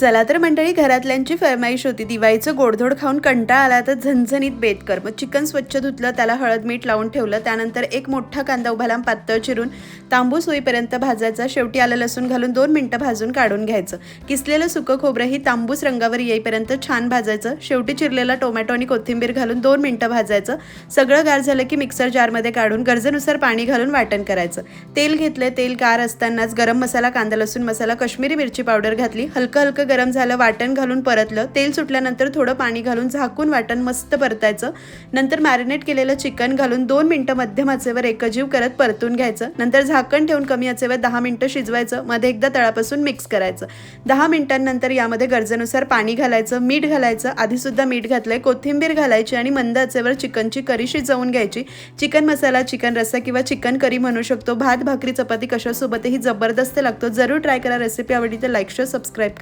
चला तर मंडळी घरातल्यांची फरमाईश होती. दिवाळीचं गोडधोड खाऊन कंटाळा आला तर झणझणीत बेत कर. मग चिकन स्वच्छ धुतलं त्याला हळद मीठ लावून ठेवलं. त्यानंतर एक मोठा कांदा उभा पातळ चिरून तांबूस होईपर्यंत भाजायचा. शेवटी आलं लसूण घालून दोन मिनटं भाजून काढून घ्यायचं. किसलेलं सुकं खोबरंही तांबूस रंगावर येईपर्यंत छान भाजायचं. शेवटी चिरलेला टोमॅटो आणि कोथिंबीर घालून दोन मिनटं भाजायचं. सगळं गार झालं की मिक्सर जारमध्ये काढून गरजेनुसार पाणी घालून वाटण करायचं. तेल घेतलं तेल गार असतानाच गरम मसाला कांदा लसूण मसाला कश्मीरी मिरची पावडर घातली. हलकं हलकं गरम झालं वाटण घालून परतलं. तेल सुटल्यानंतर थोडं पाणी घालून झाकून वाटण मस्त परतायचं. नंतर मॅरिनेट केलेलं चिकन घालून दोन मिनटं मध्यम आचेवर एकजीव करत परतून घ्यायचं. नंतर झाकण ठेवून कमी आचेवर दहा मिनटं शिजवायचं. मध्ये एकदा तळापासून मिक्स करायचं. दहा मिनिटांनंतर यामध्ये गरजेनुसार पाणी घालायचं मीठ घालायचं. आधीसुद्धा मीठ घातलंय कोथिंबीर घालायची आणि मंद आचेवर चिकनची करी शिजवून घ्यायची. चिकन मसाला चिकन रस्सा किंवा चिकन करी म्हणू शकतो. भात भाकरी चपाती कशासोबतही जबरदस्त लागतो. जरूर ट्राय करा. रेसिपी आवडली तर लाईक शेअर सबस्क्राईब करा.